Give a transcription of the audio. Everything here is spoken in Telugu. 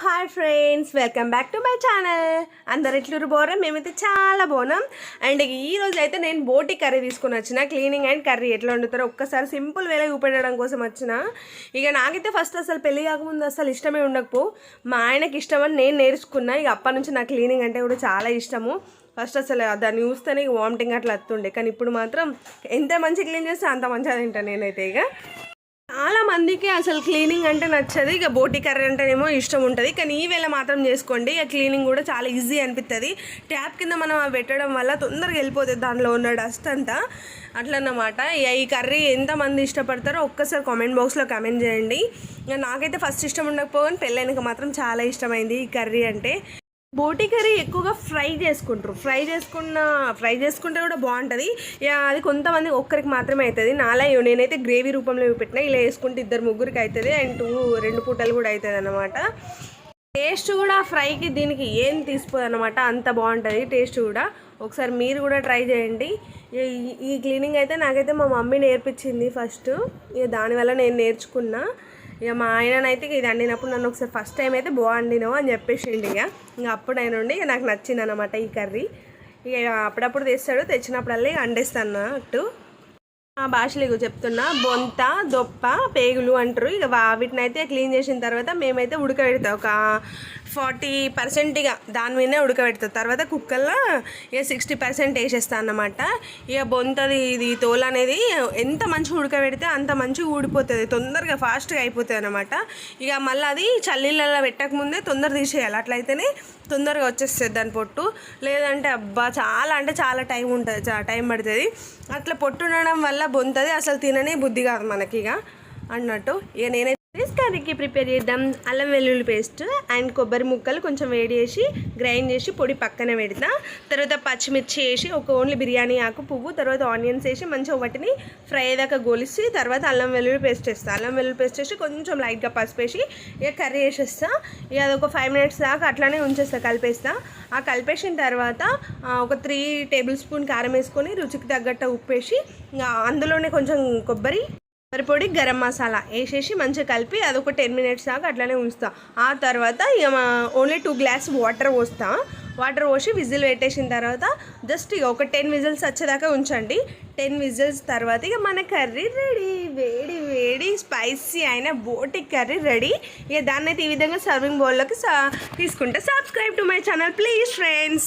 Hi friends welcome back to my channel. అందరు ఎట్లూరు బోరా మేమైతే చాలా బాగున్నాం. అండ్ ఈ రోజు అయితే నేను బోటి కర్రీ తీసుకొని వచ్చిన. క్లీనింగ్ అండ్ కర్రీ ఎట్లా వండుతారో ఒక్కసారి సింపుల్ వేలో చూపెట్టడం కోసం వచ్చిన. ఇక నాకైతే ఫస్ట్ అసలు పెళ్ళి కాకముందు అసలు ఇష్టమే ఉండకపో. మా ఆయనకి ఇష్టం అని నేను నేర్చుకున్నా. ఇక అప్పటి నుంచి నాకు క్లీనింగ్ అంటే కూడా చాలా ఇష్టము. ఫస్ట్ అసలు దాన్ని చూస్తేనే వామిటింగ్ అట్లా వస్తుండే. కానీ ఇప్పుడు మాత్రం ఎంత మంచి క్లీన్ చేస్తే అంత మంచిగా తింటాను నేనైతే ఇక. చాలా మందికి అసలు క్లీనింగ్ అంటే నచ్చదు. ఇక బోటి కర్రీ అంటేనేమో ఇష్టం ఉంటుంది. కానీ ఈ వేళ మాత్రం చేసుకోండి. ఇక క్లీనింగ్ కూడా చాలా ఈజీ అనిపిస్తుంది ట్యాప్ కింద మనం అవి పెట్టడం వల్ల తొందరగా వెళ్ళిపోతుంది దాంట్లో ఉన్న డస్ట్ అంతా అట్లన్నమాట. ఇక ఈ కర్రీ ఎంతమంది ఇష్టపడతారో ఒక్కసారి కామెంట్ బాక్స్లో కామెంట్ చేయండి. ఇక నాకైతే ఫస్ట్ ఇష్టం ఉండకపోతే పెళ్ళైనక మాత్రం చాలా ఇష్టమైంది ఈ కర్రీ అంటే. బోటి కర్రీ ఎక్కువగా ఫ్రై చేసుకుంటారు. ఫ్రై చేసుకున్న ఫ్రై చేసుకుంటే కూడా బాగుంటుంది. ఇక అది కొంతమంది ఒక్కరికి మాత్రమే అవుతుంది నాలా నేనైతే గ్రేవీ రూపంలో పెట్టినా ఇలా వేసుకుంటే ఇద్దరు ముగ్గురికి అవుతుంది అండ్ టూ రెండు పూటలు కూడా అవుతుంది అనమాట టేస్ట్ కూడా ఫ్రైకి దీనికి ఏం తీసుకోదు అనమాట అంత బాగుంటుంది టేస్ట్ కూడా. ఒకసారి మీరు కూడా ట్రై చేయండి. ఈ- ఈ క్లీనింగ్ అయితే నాకైతే మా మమ్మీ నేర్పించింది ఫస్ట్. ఇక దానివల్ల నేను నేర్చుకున్నా. ఇక మా ఆయననైతే ఇక ఇది వండినప్పుడు నన్ను ఒకసారి ఫస్ట్ టైం అయితే బాగుండినావు అని చెప్పేసిండు ఇక. ఇంకా అప్పుడు ఆయన ఉండి నాకు నచ్చింది అనమాట ఈ కర్రీ. ఇక అప్పుడప్పుడు తెస్తాడు తెచ్చినప్పుడల్లా ఇక వండేస్తాను అన్నట్టు. ఆ భాషలో ఇగో చెప్తున్నా. బొంత దొప్ప పేగులు అంటారు. ఇక వీటినైతే అయితే క్లీన్ చేసిన తర్వాత మేమైతే ఉడకబెడతాం. ఒక ఫార్టీ పర్సెంట్ ఇక దాని మీదనే ఉడకబెడతాం. తర్వాత కుక్కర్లో ఇక సిక్స్టీ పర్సెంట్ వేసేస్తాను అన్నమాట. ఇక బొంతది ఇది తోలు అనేది ఎంత మంచిగా ఉడకబెడితే అంత మంచిగా ఊడిపోతుంది. తొందరగా ఫాస్ట్గా అయిపోతుంది అనమాట ఇక మళ్ళీ అది చల్లీలలో పెట్టకముందే తొందర తీసేయాలి. అట్లయితేనే తొందరగా వచ్చేస్తుంది దాని పొట్టు. లేదంటే అబ్బా చాలా అంటే చాలా టైం ఉంటుంది. చాలా టైం పడుతుంది. అట్లా పొట్టు ఉండడం వల్ల బొంతది అసలు తిననే బుద్ధి కాదు మనకి ఇక అన్నట్టు ఇక నేనైతే రైస్ కర్రీకి ప్రిపేర్ చేద్దాం. అల్లం వెల్లుల్లి పేస్ట్ అండ్ కొబ్బరి ముక్కలు కొంచెం వేడి చేసి గ్రైండ్ చేసి పొడి పక్కన పెడతా. తర్వాత పచ్చిమిర్చి వేసి ఒక ఓన్లీ బిర్యానీ ఆకు పువ్వు తర్వాత ఆనియన్స్ వేసి మంచిగా వాటిని ఫ్రై అయ్యేదాకా గొలిసి తర్వాత అల్లం వెల్లుల్లి పేస్ట్ వేస్తా. అల్లం వెల్లుల్లి పేస్ట్ వేసి కొంచెం లైట్గా పసుపు వేసి ఇక కర్రీ వేసేస్తా ఇక అది ఒక ఫైవ్ మినిట్స్ దాకా అట్లానే ఉంచేస్తా కలిపేస్తా. ఆ కలిపేసిన తర్వాత ఒక త్రీ టేబుల్ స్పూన్ కారం వేసుకొని రుచికి తగ్గట్టు ఉప్పు వేసి అందులోనే కొంచెం కొబ్బరి పొడి గరం మసాలా వేసేసి మంచిగా కలిపి అది ఒక టెన్ మినిట్స్ దాకా అట్లనే ఉంచుతా. ఆ తర్వాత ఇక ఓన్లీ టూ గ్లాస్ వాటర్ పోస్తా. వాటర్ పోసి విజిల్ పెట్టేసిన తర్వాత జస్ట్ ఇక ఒక టెన్ విజిల్స్ వచ్చేదాకా ఉంచండి. టెన్ విజిల్స్ తర్వాత ఇక మన కర్రీ రెడీ. వేడి వేడి స్పైసీ అయిన బోటి కర్రీ రెడీ. ఇక దాన్ని అయితే ఈ విధంగా సర్వింగ్ బౌల్లోకి తీసుకుంటే subscribe to my channel please friends.